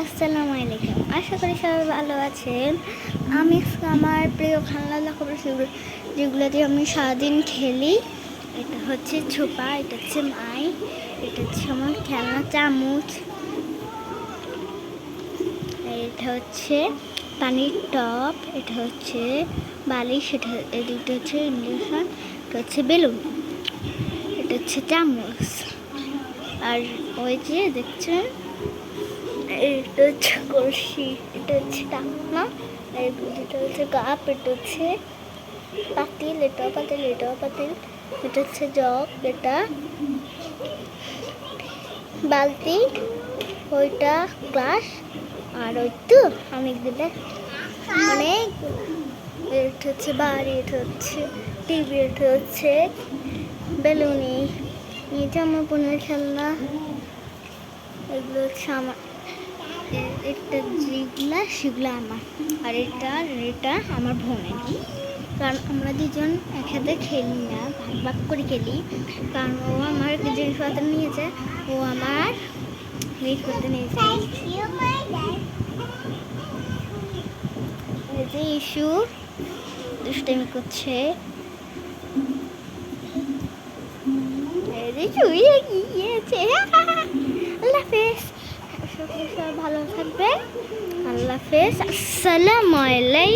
আসসালামু আলাইকুম। আশা করি সবাই ভালো আছেন। আমি আমার প্রিয় খেলনা দেখাবো সেগুলো যেগুলো দিয়ে আমি সারাদিন খেলি। এটা হচ্ছে ছোপা, এটা হচ্ছে মাই, এটা হচ্ছে আমার খেলনা চামচ। এটা হচ্ছে পানির টপ, এটা হচ্ছে বালিশ, এটা এই হচ্ছে ইন্ডাকশন এটা হচ্ছে বেলুন, এটা হচ্ছে চামচ। আর ওই যে দেখছেন এটা হচ্ছে কলসি, এটা হচ্ছে টাকনা, আর এটা হচ্ছে কাপ এটা হচ্ছে পাতিল, এটাও পাতিল এটাও পাতিল, এটা হচ্ছে জগ, এটা বালতি, ওইটা গ্লাস, আর ওই তো অনেকগুলো অনেক এটা হচ্ছে বাড়ি, এটা হচ্ছে টিভি, এটা হচ্ছে বেলুনি, এই জামা বোনের খেলনা, এগুলো হচ্ছে আমার এটা যেগুলা, সেগুলো আমার। আর এটা এটা আমার বোনের। কারণ আমরা দুজন একসাথে খেলি না, ভাগ ভাগ করে খেলি। কারণ ও আমার জিনিসপত্র নিয়েছে, ও আমার জিনিসপত্র নিয়েছে। যে ইস্যু, দুষ্টামি করছে। আল্লাহ হাফেজ। সবাই ভালো থাকবে। আল্লাহ হাফেজ। আসসালামু